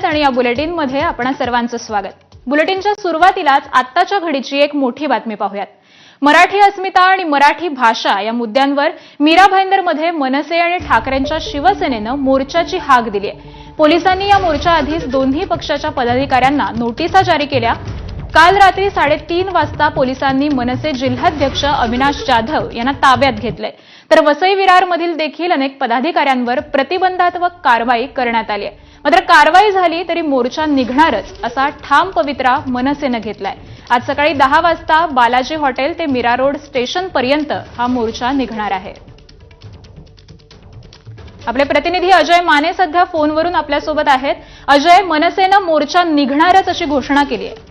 नमस्कार आणि या बुलेटिनमध्ये आपण सर्वांचं स्वागत. बुलेटिनच्या सुरुवातीलाच आत्ताच्या घडीची एक मोठी बातमी पाहूयात. मराठी अस्मिता आणि मराठी भाषा या मुद्द्यांवर मीरा भाईंदरमध्ये मनसे आणि ठाकरेंच्या शिवसेनेनं मोर्चाची हाक दिली आहे पोलिसांनी या मोर्चाआधीच दोन्ही पक्षाच्या पदाधिकाऱ्यांना नोटिसा जारी केल्या. काल रात्री साडेतीन वाजता पोलिसांनी मनसे जिल्हाध्यक्ष अविनाश जाधव यांना ताब्यात घेतलंय. तर वसई विरारमधील देखील अनेक पदाधिकाऱ्यांवर प्रतिबंधात्मक कारवाई करण्यात आली आहे. मात्र कारवाई झाली तरी मोर्चा निघणारच असा ठाम पवित्रा मनसेनं घेतलाय. आज सकाळी दहा वाजता बालाजी हॉटेल ते मीरा रोड स्टेशनपर्यंत हा मोर्चा निघणार आहे. आपले प्रतिनिधी अजय माने सध्या फोनवरून आपल्यासोबत आहेत. अजय मनसेनं मोर्चा निघणारच अशी घोषणा केली आहे.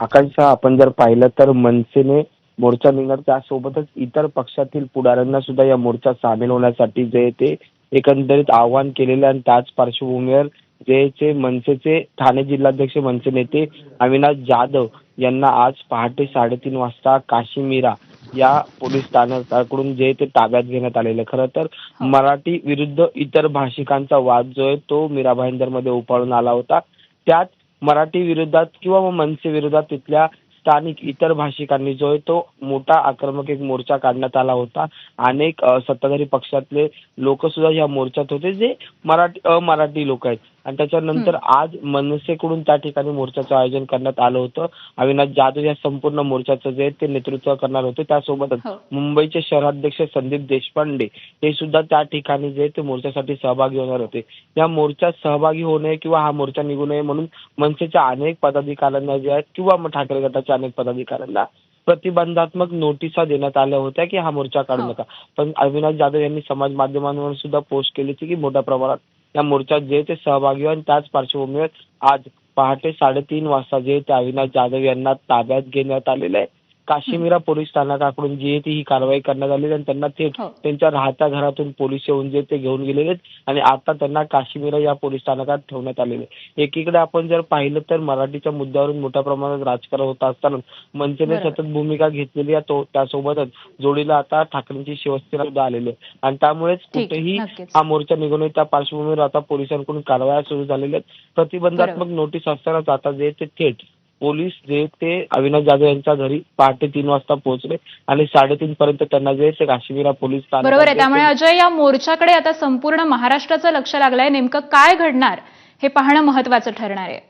आकांक्षा आपण जर पाहिलं तर मनसेने मोर्चा निघणार. त्यासोबतच इतर पक्षातील पुढाऱ्यांना सुद्धा या मोर्चात सामील होण्यासाठी जे ते एकंदरीत आवाहन केलेलं आणि त्याच पार्श्वभूमीवर जे चे मनसेचे ठाणे जिल्हाध्यक्ष मनसे नेते अविनाश जाधव यांना आज पहाटे साडेतीन वाजता काशीमीरा या पोलीस स्थानकाकडून जे ते ताब्यात घेण्यात आलेलं. खरं तर मराठी विरुद्ध इतर भाषिकांचा वाद जो आहे तो मीरा भाईंदरमध्ये उफाळून आला होता. त्यात मराठी विरोधात किंवा मग मनसे विरोधात तिथल्या स्थानिक इतर भाषिकांनी जो आहे तो मोठा आक्रमक एक मोर्चा काढण्यात आला होता. अनेक सत्ताधारी पक्षातले लोक सुद्धा या मोर्चात होते जे मराठी अमराठी लोक आहेत. आणि त्याच्यानंतर आज मनसेकडून त्या ठिकाणी मोर्चाचं आयोजन करण्यात आलं होतं अविनाश जाधव या संपूर्ण मोर्चाचं जे आहे ते नेतृत्व करणार होते त्यासोबतच हो. मुंबईचे शहराध्यक्ष संदीप देशपांडे हे सुद्धा त्या ठिकाणी जे ते मोर्चासाठी सहभागी होणार होते या मोर्चात सहभागी होऊ नये किंवा हा मोर्चा निघू नये म्हणून मनसेच्या अनेक पदाधिकाऱ्यांना जे आहेत किंवा मग ठाकरे गटाच्या अनेक पदाधिकाऱ्यांना प्रतिबंधात्मक नोटिसा देण्यात आल्या होत्या की हा मोर्चा काढू हो. नका पण अविनाश जाधव यांनी समाज माध्यमांवर सुद्धा पोस्ट केली होती की मोठ्या प्रमाणात या मोर्चात जे ते सहभागी आणि त्याच पार्श्वभूमीवर आज पहाटे साडेतीन वाजता जे ते अविनाश जाधव यांना ताब्यात घेण्यात आलेलं आहे. काश्मीरा पोलीस स्थानकाकडून जी आहे ती ही कारवाई करण्यात आहे आणि त्यांना थेट हो. त्यांच्या राहत्या घरातून पोलीस येऊन जे ते घेऊन गेलेले आहेत आणि आता त्यांना काश्मीरा या पोलीस स्थानकात ठेवण्यात आलेले आहे. एकीकडे आपण जर पाहिलं तर मराठीच्या मुद्द्यावरून मोठ्या प्रमाणात राजकारण होत असताना मनसेने बरोबर. सतत भूमिका घेतलेली आहे तो त्यासोबतच जोडीला आता ठाकरेंची शिवसेना सुद्धा आलेली आहे आणि त्यामुळेच ठीक, कुठेही नक्कीच. हा मोर्चा निघून त्या पार्श्वभूमीवर आता पोलिसांकडून कारवाया सुरू झालेल्या आहेत प्रतिबंधात्मक नोटीस असतानाच आता जे ते थेट पोलीस जे ते अविनाश जाधव यांच्या घरी पहाटे तीन वाजता पोहोचले आणि साडेतीन पर्यंत त्यांना जे ते काश्मीरा पोलीस बरोबर आहे. त्यामुळे अजय या मोर्चाकडे आता संपूर्ण महाराष्ट्राचं लक्ष लागलंय. नेमकं काय घडणार हे पाहणं महत्वाचं ठरणार आहे.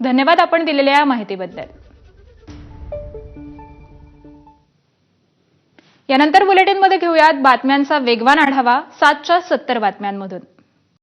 धन्यवाद आपण दिलेल्या या माहितीबद्दल. यानंतर बुलेटिनमध्ये घेऊयात बातम्यांचा वेगवान आढावा. सातच्या सत्तर बातम्यांमधून.